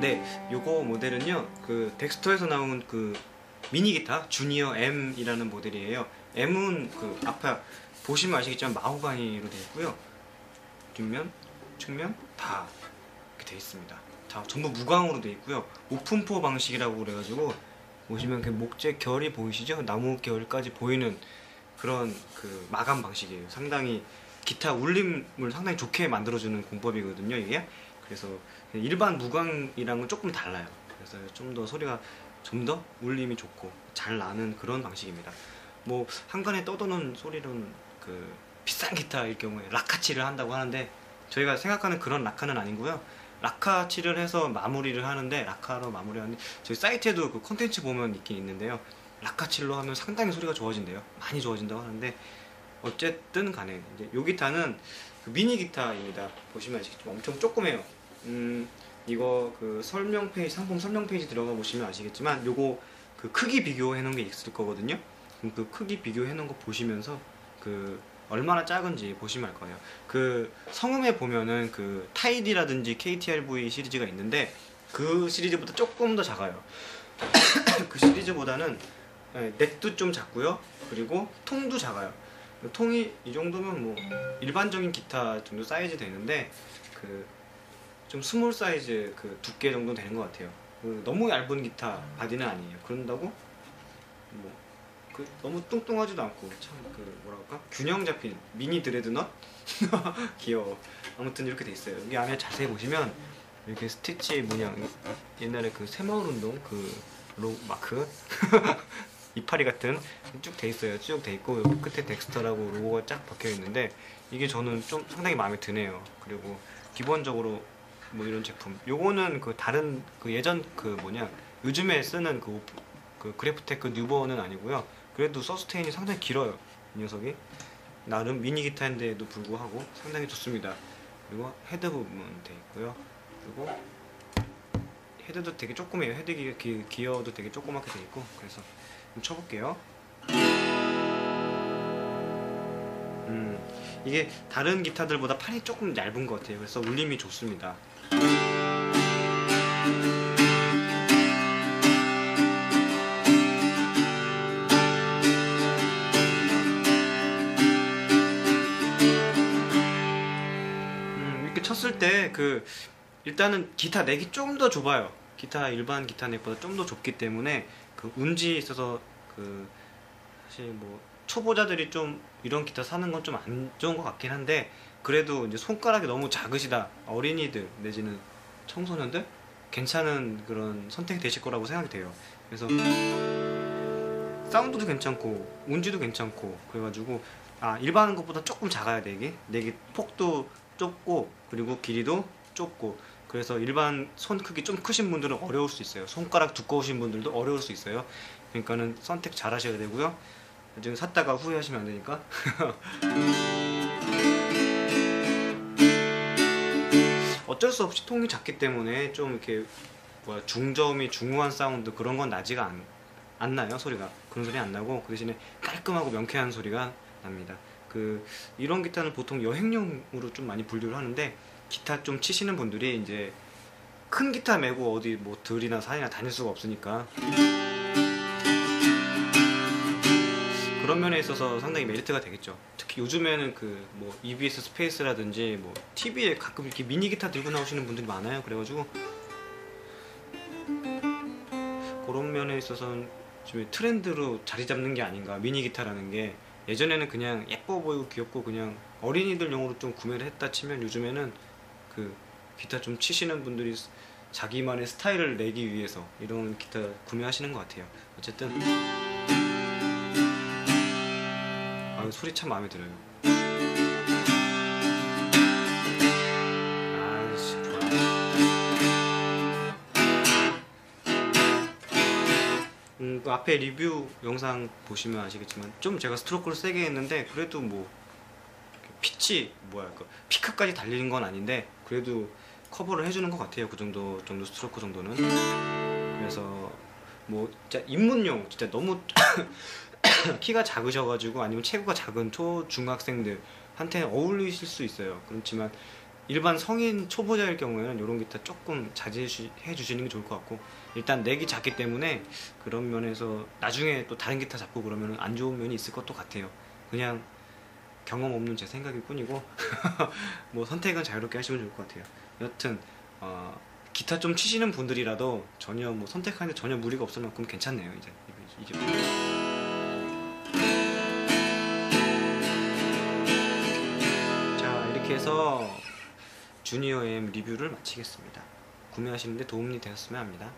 네, 요거 모델은요. 그 덱스터에서 나온 그 미니 기타 주니어 M이라는 모델이에요. M은 그 앞에 보시면 아시겠지만 마호가니로 되어 있고요. 뒷면, 측면 다 이렇게 되어 있습니다. 다 전부 무광으로 되어 있고요. 오픈포 방식이라고 그래가지고 보시면 그 목재 결이 보이시죠? 나무 결까지 보이는 그런 그 마감 방식이에요. 상당히 기타 울림을 상당히 좋게 만들어주는 공법이거든요. 이게 그래서 일반 무광이랑은 조금 달라요. 그래서 좀 더 소리가 좀 더 울림이 좋고 잘 나는 그런 방식입니다. 뭐 한간에 떠도는 소리로는 그 비싼 기타일 경우에 라카치를 한다고 하는데 저희가 생각하는 그런 라카는 아니고요. 라카치를 해서 마무리를 하는데 라카로 마무리하는데 저희 사이트에도 그 콘텐츠 보면 있긴 있는데요. 라카칠로 하면 상당히 소리가 좋아진대요. 많이 좋아진다고 하는데 어쨌든 간에 이제 요 기타는 그 미니 기타입니다. 보시면 아시겠지만 엄청 조그매요. 음 이거 그 설명 페이지 상품 설명 페이지 들어가 보시면 아시겠지만 요거 그 크기 비교해 놓은 게 있을 거거든요. 그럼 그 크기 비교해 놓은 거 보시면서 그 얼마나 작은지 보시면 알 거예요. 그 성음에 보면은 그 타이디라든지 KTRV 시리즈가 있는데 그 시리즈보다 조금 더 작아요. 그 시리즈보다는 네, 넥도 좀 작고요. 그리고 통도 작아요. 통이 이 정도면 뭐 일반적인 기타 정도 사이즈 되는데 그 좀 스몰 사이즈 그 두께 정도 되는 것 같아요. 그 너무 얇은 기타 바디는 아니에요. 그런다고 뭐 그 너무 뚱뚱하지도 않고 참 그 뭐랄까 균형 잡힌 미니 드레드넛 귀여워. 아무튼 이렇게 돼 있어요. 여기 안에 자세히 보시면 이렇게 스티치 문양 옛날에 그 새마을 운동 그 로 마크 이파리 같은 쭉 돼 있어요. 쭉 돼 있고 끝에 덱스터라고 로고가 쫙 박혀 있는데 이게 저는 좀 상당히 마음에 드네요. 그리고 기본적으로 뭐 이런 제품 요거는 그 다른 그 예전 그 뭐냐 요즘에 쓰는 그, 그 그래프테크 뉴버는 아니고요. 그래도 서스테인이 상당히 길어요. 이 녀석이 나름 미니 기타인데도 불구하고 상당히 좋습니다. 그리고 헤드 부분 돼 있고요. 그리고 헤드도 되게 조그매요. 헤드 기, 기, 기어도 되게 조그맣게 돼 있고 그래서 좀 쳐볼게요. 음, 이게 다른 기타들보다 판이 조금 얇은 것 같아요. 그래서 울림이 좋습니다. 음, 쳤을 때 그 일단은 기타 넥이 좀 더 좁아요. 기타 일반 기타 넥보다 좀 더 좁기 때문에 그 운지에 있어서 그 사실 뭐 초보자들이 좀 이런 기타 사는 건 좀 안 좋은 것 같긴 한데 그래도 이제 손가락이 너무 작으시다. 어린이들 내지는 청소년들 괜찮은 그런 선택이 되실 거라고 생각이 돼요. 그래서 사운드도 괜찮고 운지도 괜찮고 그래가지고 아 일반 것보다 조금 작아야 돼 이게. 내게 폭도 좁고 그리고 길이도 좁고. 그래서 일반 손 크기 좀 크신 분들은 어려울 수 있어요. 손가락 두꺼우신 분들도 어려울 수 있어요. 그러니까는 선택 잘 하셔야 되고요. 나중에 샀다가 후회하시면 안 되니까 어쩔 수 없이 통이 작기 때문에 좀 이렇게 뭐야 중저음이 중후한 사운드 그런 건 나지가 않, 안 나요? 소리가. 그런 소리 안 나고 그 대신에 깔끔하고 명쾌한 소리가 납니다. 그 이런 기타는 보통 여행용으로 좀 많이 분류를 하는데 기타 좀 치시는 분들이 이제 큰 기타 메고 어디 뭐 들이나 산이나 다닐 수가 없으니까 그런 면에 있어서 상당히 메리트가 되겠죠. 특히 요즘에는 그 뭐 EBS 스페이스라든지 뭐 TV에 가끔 이렇게 미니 기타 들고 나오시는 분들이 많아요. 그래가지고 그런 면에 있어서는 지금 트렌드로 자리 잡는 게 아닌가 미니 기타라는 게 예전에는 그냥 예뻐 보이고 귀엽고 그냥 어린이들 용으로 좀 구매를 했다 치면 요즘에는 그 기타 좀 치시는 분들이 자기만의 스타일을 내기 위해서 이런 기타 구매하시는 것 같아요. 어쨌든 아 소리 참 마음에 들어요. 음, 그 앞에 리뷰 영상 보시면 아시겠지만 좀 제가 스트로크를 세게 했는데 그래도 뭐 피치 뭐야 그 피크까지 달리는 건 아닌데 그래도 커버를 해주는 것 같아요. 그 정도 정도 스트로크 정도는. 그래서 뭐 진짜 입문용 진짜 너무 키가 작으셔가지고 아니면 체구가 작은 초 중학생들한테 어울리실 수 있어요 그렇지만 일반 성인 초보자일 경우에는 이런 기타 조금 자제해 주시는 게 좋을 것 같고 일단 넥이 작기 때문에 그런 면에서 나중에 또 다른 기타 잡고 그러면 안 좋은 면이 있을 것도 같아요. 그냥 경험 없는 제 생각일 뿐이고 뭐 선택은 자유롭게 하시면 좋을 것 같아요. 여튼 어, 기타 좀 치시는 분들이라도 전혀 뭐 선택하는데 전혀 무리가 없을 만큼 괜찮네요. 이제 이제 해서 주니어 M 리뷰를 마치겠습니다. 구매하시는데 도움이 되었으면 합니다.